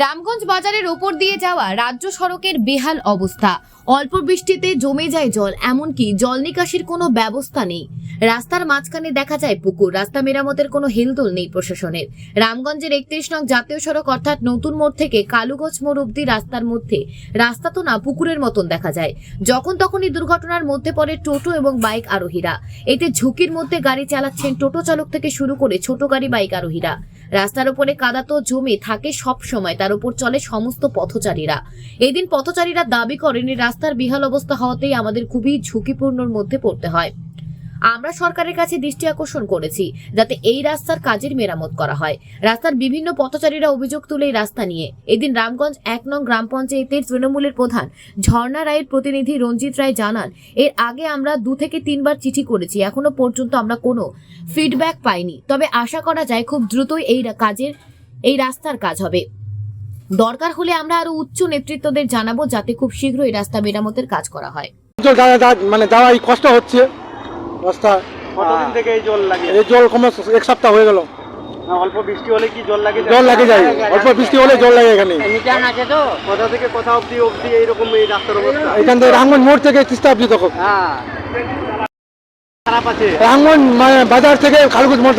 রামগঞ্জ বাজারের ওপর দিয়ে যাওয়া রাজ্য সড়কের বেহাল অবস্থা। অল্প বৃষ্টিতে জমে যায় জল, এমনকি জল নিকাশির কোনো ব্যবস্থা নেই। রাস্তার মাঝখানে দেখা যায় পুকুর, রাস্তা মেরামতের কোনো হেলদোল নেই প্রশাসনের। রামগঞ্জের একত্রিশ নং জাতীয় সড়ক অর্থাৎ নতুন মোড় থেকে কালুগঞ্জ মোড় অব্দি রাস্তার মধ্যে রাস্তা তো না, পুকুরের মতন দেখা যায়। যখন তখনই দুর্ঘটনার মধ্যে পড়ে টোটো এবং বাইক আরোহীরা। এতে ঝুঁকির মধ্যে গাড়ি চালাচ্ছেন টোটো চালক থেকে শুরু করে ছোট গাড়ি বাইক আরোহীরা। রাস্তার উপরে কাদা তো জমে থাকে সব সময়, তার উপর চলে সমস্ত পথচারীরা। এদিন পথচারীরা দাবি করেন রাস্তার বিহাল অবস্থা হওয়াতেই আমাদের খুবই ঝুঁকিপূর্ণর মধ্যে পড়তে হয়। আমরা সরকারের কাছে দৃষ্টি আকর্ষণ করেছি যাতে এই রাস্তার কাজের মেরামত করা হয়। রাস্তার বিভিন্ন পথচারীরা অভিযোগ তুলে এই রাস্তা নিয়ে। এদিন রামগঞ্জ এক নং গ্রাম পঞ্চায়েতের তৃণমূলের প্রধান ঝর্ণা রায়ের প্রতিনিধি রঞ্জিত রায় জানান, এর আগে আমরা দু থেকে তিনবার চিঠি করেছি, এখনও পর্যন্ত আমরা কোনো ফিডব্যাক পাইনি। তবে আশা করা যায় খুব দ্রুতই এই কাজের, এই রাস্তার কাজ হবে। দরকার হলে আমরা আরও উচ্চ নেতৃত্বদের জানাব যাতে খুব শীঘ্রই রাস্তা মেরামতের কাজ করা হয়। মানে যাওয়াই কষ্ট হচ্ছে। রাস্তা কতদিন থেকে এই জল লাগে? এই জল কমে এক সপ্তাহ হয়ে গেল। অল্প বৃষ্টি হলে কি জল লাগে? জল লাগে যায় অল্প বৃষ্টি হলে জল লাগে এখানে। আছে তো। কোথা থেকে কোথা অবধি অবধি এইরকম এই রাস্তার অবস্থা? এখান থেকে রাঙ্গন মোড় থেকে তিস্তা অব্দি তখন হ্যাঁ। খারাপ আছে? রাঙ্গন মানে বাজার থেকে খালগুজ মোড়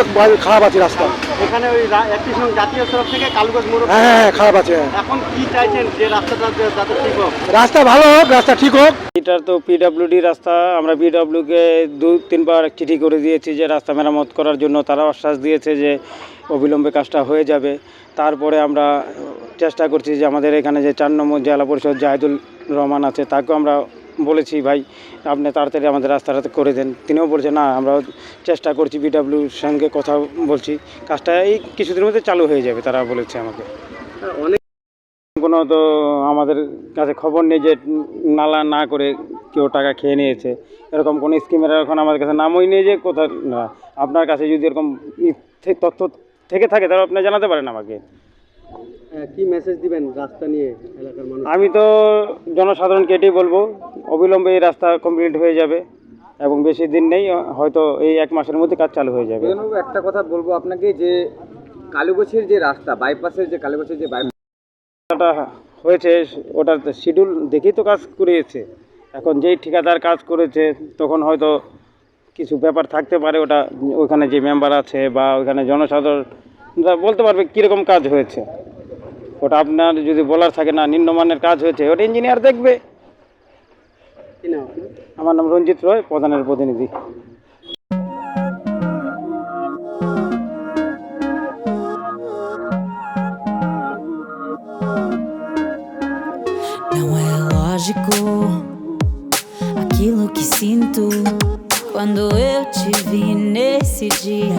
খারাপ আছে রাস্তা। এখানে ওই একটি সঙ্গে জাতীয় সড়ক থেকে কালুগঞ্জ মোড় হ্যাঁ হ্যাঁ হ্যাঁ, খারাপ আছে হ্যাঁ। এখন কি চাইছেন? যে রাস্তাটা যাতে ঠিক হোক। রাস্তা ভালো হোক রাস্তা ঠিক হোক। এটা তো পিডাব্লিউডি রাস্তা। আমরা পিডাব্লিউকে দু তিনবার চিঠি করে দিয়েছি যে রাস্তা মেরামত করার জন্য। তারা আশ্বাস দিয়েছে যে অবিলম্বে কাজটা হয়ে যাবে। তারপরে আমরা চেষ্টা করছি যে আমাদের এখানে যে চার নম্বর জেলা পরিষদ জাহিদুল রহমান আছে তাকেও আমরা বলেছি ভাই আপনি তাড়াতাড়ি আমাদের রাস্তাটা করে দেন। তিনিও বলছে না আমরা চেষ্টা করছি পিডাব্লিউর সঙ্গে কথা বলছি। কাজটা এই কিছুদিনের মধ্যে চালু হয়ে যাবে তারা বলেছে আমাকে। অনেক কোনো তো আমাদের কাছে খবর নেই যে নালা না করে কেউ টাকা খেয়ে নিয়েছে। এরকম কোনো স্কিমের এখন আমাদের কাছে নামই নেই যে কোথাও না। আপনার কাছে যদি এরকম তথ্য থেকে থাকে তাহলে আপনি জানাতে পারেন আমাকে। হ্যাঁ, কি মেসেজ দিবেন রাস্তা নিয়ে এলাকার মানুষ আমি তো জনসাধারণকে এটাই বলব অবিলম্বে এই রাস্তা কমপ্লিট হয়ে যাবে এবং বেশি দিন নেই হয়তো এই এক মাসের মধ্যে কাজ চালু হয়ে যাবে। একটা কথা বলব আপনাকে যে কালুগোছের যে রাস্তা বাইপাসের যে কালুগোছের যে বাইপাস রাস্তাটা হয়েছে ওটার শিডিউল দেখেই তো কাজ করিয়েছে। এখন যেই ঠিকাদার কাজ করেছে তখন হয়তো কিছু ব্যাপার থাকতে পারে ওটা ওখানে যে মেম্বার আছে বা ওখানে জনসাধারণ বলতে পারবে কীরকম কাজ হয়েছে। ওটা আপনার যদি বলার থাকে না নিম্নমানের কাজ হয়েছে ওটা ইঞ্জিনিয়ার দেখবে? আমার নাম রঞ্জিত রয় প্রধানের প্রতিনিধি Não é lógico aquilo que sinto quando eu te vi nesse dia